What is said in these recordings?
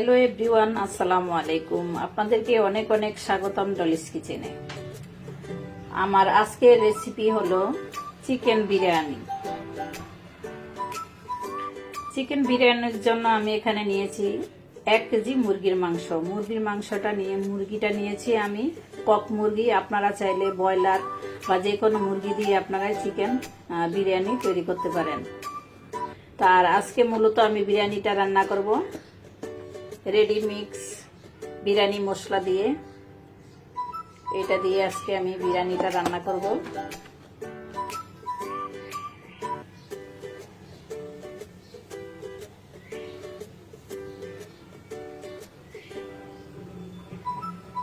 Hello everyone আসসালামু আলাইকুম। আপনাদেরকে অনেক অনেক স্বাগতম ডলিস কিচেনে আমার আজকের রেসিপি হলো চিকেন বিরিয়ানি। চিকেন বিরিয়ানির জন্য আমি এখানে নিয়েছি এক কেজি মুরগির মাংস। মুরগির মাংসটা নিয়ে, মুরগিটা নিয়েছি আমি কক মুরগি। আপনারা চাইলে ব্রয়লার বা যে কোনো মুরগি দিয়ে আপনারা চিকেন বিরিয়ানি তৈরি করতে পারেন। তার আজকে মূলত আমি বিরিয়ানিটা রান্না করব। রেডি মিক্স বিরিয়ানি মশলা দিয়ে। এটা দিয়ে আজকে আমি বিরিয়ানিটা রান্না করব।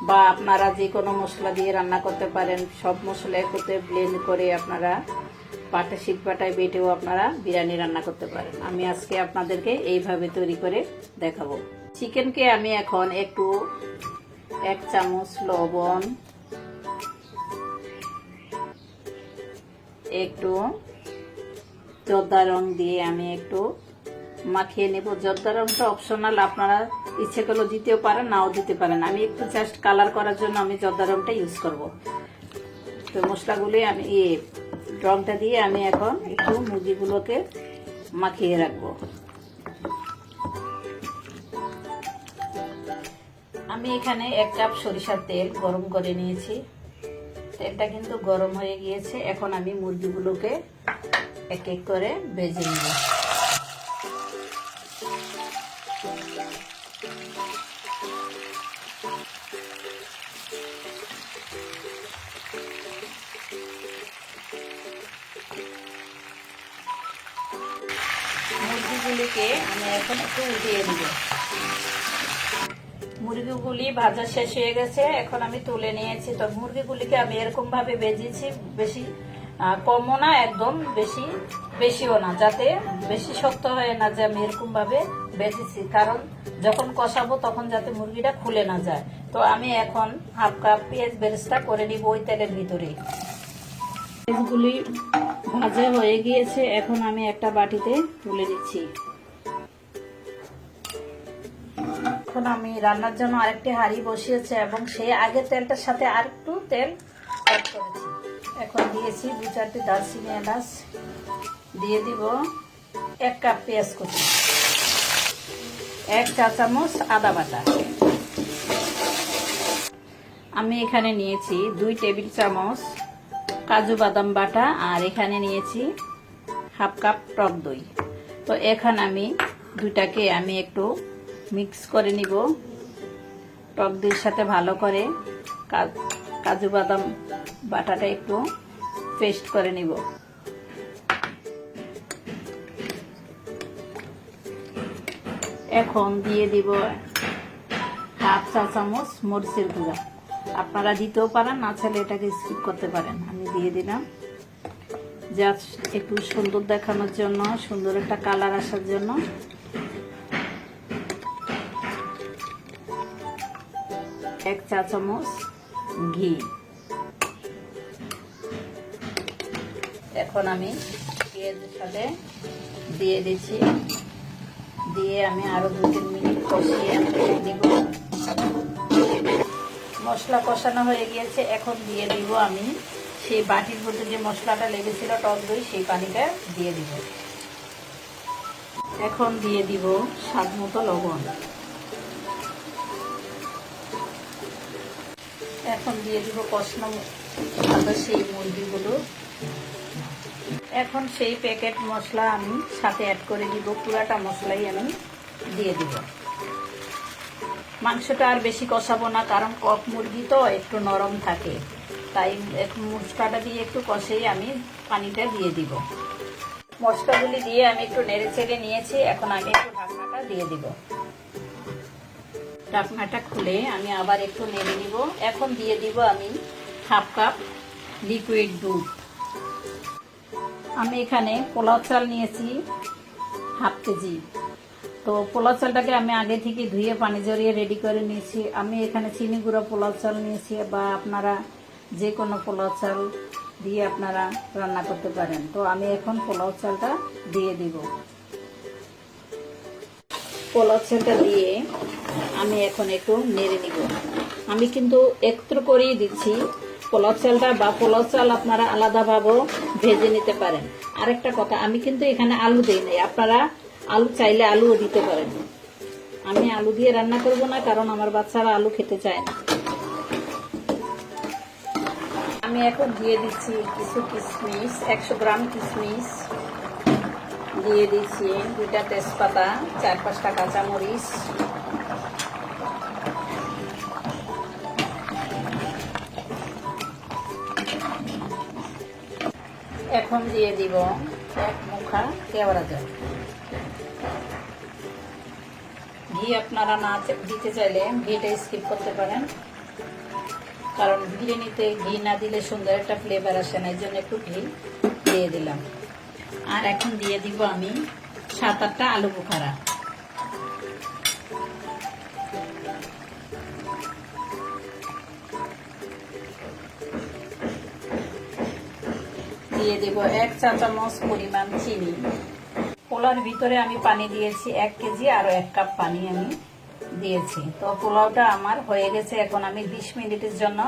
বা আপনারা যে কোনো মশলা দিয়ে রান্না করতে পারেন, সব মশলা একত্রে ব্লেন্ড করে আপনারা পাটা শিল পাটায় বেটেও আপনারা বিরিয়ানি রান্না করতে পারেন। আমি আজকে আপনাদেরকে এইভাবে তৈরি করে দেখাবো। চিকেনকে আমি এখন একটু এক চামচ লবণ, একটু জর্দা রং দিয়ে আমি একটু মাখিয়ে নেব। জর্দা রংটা অপশনাল আপনারা ইচ্ছে করলে দিতেও পারেন, নাও দিতে পারেন। আমি একটু জাস্ট কালার করার জন্য আমি জর্দা রংটা ইউজ করব। তো মশলাগুলি আমি ইয়ে রংটা দিয়ে আমি এখন একটু মুরগিগুলোকে মাখিয়ে রাখব। আমি এখানে এক কাপ সরিষার তেল গরম করে নিয়েছি। তেলটা কিন্তু গরম হয়ে গিয়েছে। এখন আমি মুরগিগুলোকে এক এক করে ভেজে নেব। মুরগিগুলিকে আমি এখন একটু উঠিয়ে দিব মুরগিগুলি ভাজা শেষ হয়ে গেছে। এখন আমি তুলে নিয়েছি। তো মুরগিগুলিকে আমি এরকম ভাবে ভেজেছি বেশি কমও না, একদম বেশি, বেশিও না, যাতে বেশি শক্ত হয় না যায় আমি এরকম ভাবে ভেজেছি কারণ যখন কষাবো তখন যাতে মুরগিটা খুলে না যায়। তো আমি এখন হাফ কাপ পেঁয়াজ বেরেস্তা করে নিব ওই তেলের ভিতরে পেঁয়াজগুলি ভাজা হয়ে গিয়েছে। এখন আমি একটা বাটিতে তুলে দিচ্ছি এখন আমি রান্নার জন্য আরেকটি হাঁড়ি বসিয়েছি এবং সেই আগের তেলটার সাথে আরেকটু তেল এখন দিয়েছি দু চারটি দারচিনি এলাচ। দিয়ে দিব এক কাপ পেঁয়াজ কুচি, এক চা চামচ আদা বাটা। আমি এখানে নিয়েছি দুই টেবিল চামচ কাজু বাদাম বাটা আর এখানে নিয়েছি হাফ কাপ টক দই। তো এখন আমি দুটাকে আমি একটু মিক্স করে নিব। টক দইয়ের সাথে ভালো করে কাজু বাদাম বাটাটা একটু পেস্ট করে নিব। এখন দিয়ে দিব হাফ চা চামচ মরিচের গুঁড়া। আপনারা দিতেও পারেন, না চাইলে এটাকে স্কিপ করতে পারেন। আমি দিয়ে দিলাম। জাস্ট একটু সুন্দর দেখানোর জন্য, সুন্দর একটা কালার আসার জন্য। এক চা চামচ ঘি। এখন আমি পেঁয়াজের সাথে দিয়ে দিচ্ছি। দিয়ে আমি আরও দু তিন মিনিট কষিয়ে দিব। মশলা কষানো হয়ে গিয়েছে। এখন দিয়ে দিব আমি সেই বাটির মধ্যে যে মশলাটা লেগেছিল টক দই, সেই পানিটা দিয়ে দিব। এখন দিয়ে দিব স্বাদ মতো লবণ। এখন দিয়ে দিব কষানো সেই মুরগিগুলো। এখন সেই প্যাকেট মশলা আমি সাথে অ্যাড করে দিব, পুরাটা মশলাই আমি দিয়ে দিব। মাংসটা আর বেশি কষাবো না, কারণ কক মুরগি তো একটু নরম থাকে। তাই মশলাটা দিয়ে একটু কষেই আমি পানিটা দিয়ে দিব। মশলাগুলি দিয়ে আমি একটু নেড়ে চেড়ে নিয়েছি, এখন আমি একটু ঢাকনাটা দিয়ে দিব। ঢাকনাটা খুলে আমি আবার একটু নেড়ে নিব। এখন দিয়ে দিব আমি হাফ কাপ লিকুইড দুধ। আমি এখানে পোলাও চাল নিয়েছি হাফ কেজি। তো পোলাও চালটাকে আমি আগে থেকে ধুয়ে পানি জড়িয়ে রেডি করে নিয়েছি। আমি এখানে চিনি গুঁড়ো পোলাও চাল নিয়েছি বা আপনারা যে কোনো পোলাও চাল দিয়ে আপনারা রান্না করতে পারেন। তো আমি এখন পোলাও চালটা দিয়ে দিব। পোলাও চালটা দিয়ে আমি এখন একটু নেড়ে নিব। আমি কিন্তু একটু করেই দিচ্ছি। পোলাও চালটা বা পোলাও চাল আপনারা আলাদাভাবেও ভেজে নিতে পারেন। আরেকটা কথা, আমি কিন্তু এখানে আলু দিই নাই। আপনারা আলু চাইলে আলুও দিতে পারেন। আমি আলু দিয়ে রান্না করব না, কারণ আমার বাচ্চারা আলু খেতে চায় না। আমি এখন দিয়ে দিচ্ছি কিছু কিশমিশ একশো গ্রাম কিশমিশ দিয়ে দিচ্ছি দুইটা তেজপাতা, চার পাঁচটা কাঁচামরিচ। এখন দিয়ে দিব এক মুখা কেওড়া জল। ঘি আপনারা না দিতে চাইলে ঘিটা স্কিপ করতে পারেন। কারণ বিরিয়ানিতে ঘি না দিলে সুন্দর একটা ফ্লেভার আসে না এই জন্য একটু ঘি দিয়ে দিলাম। আর এখন দিয়ে দিব আমি সাত আটটা আলু বুখারা। দিয়ে দেব এক চা চামচ পরিমাণ চিনি। পোলার ভিতরে আমি পানি দিয়েছি এক কেজি, আরও এক কাপ পানি আমি দিয়েছি। তো পোলাওটা আমার হয়ে গেছে, এখন আমি বিশ মিনিটের জন্য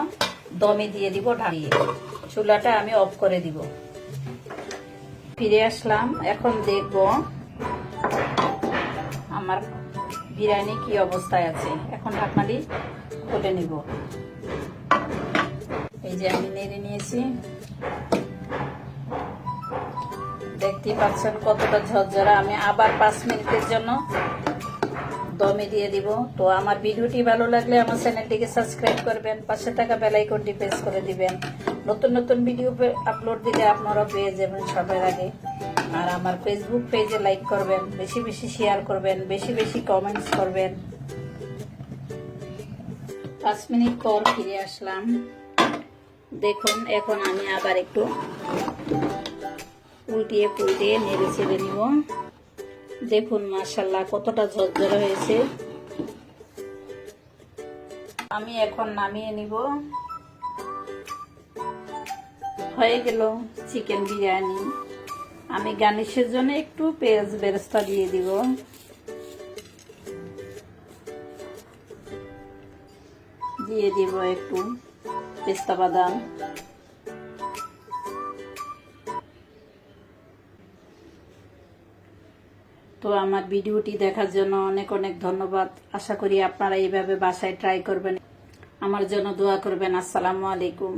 দমে দিয়ে দিব, ঢালিয়ে চুলাটা আমি অফ করে দিব। ফিরে আসলাম, এখন দেখব আমার বিরিয়ানি কি অবস্থায় আছে। এখন ঢাকনাটি খুলে নিব। এই যে আমি নেড়ে নিয়েছি। দেখতেই পাচ্ছেন কতটা ঝরঝরা। আমি আবার পাঁচ মিনিটের জন্য দমে দিয়ে দিব। তো আমার ভিডিওটি ভালো লাগলে আমার চ্যানেলটিকে সাবস্ক্রাইব করবেন, পাশে থাকা বেলাইকনটি প্রেস করে দিবেন। নতুন নতুন ভিডিও আপলোড দিলে আপনারা পেয়ে যাবেন সবার আগে। আর আমার ফেসবুক পেজে লাইক করবেন, বেশি বেশি শেয়ার করবেন, বেশি বেশি কমেন্টস করবেন। পাঁচ মিনিট পর ফিরে আসলাম। দেখুন, এখন আমি আবার একটু উল্টিয়ে পুলটিয়ে নেড়ে ছেড়ে নিব। দেখুন মাশাল্লাহ কতটা ঝরঝরে হয়েছে। আমি এখন নামিয়ে নিব। হয়ে গেল চিকেন বিরিয়ানি। আমি গার্নিশের জন্য একটু পেঁয়াজ বেরেস্তা দিয়ে দিব। দিয়ে দিব একটু পেস্তা বাদাম। তো আমার ভিডিওটি দেখার জন্য অনেক অনেক ধন্যবাদ। আশা করি আপনারা এইভাবে বাসায় ট্রাই করবেন। আমার জন্য দোয়া করবেন। আসসালামু আলাইকুম।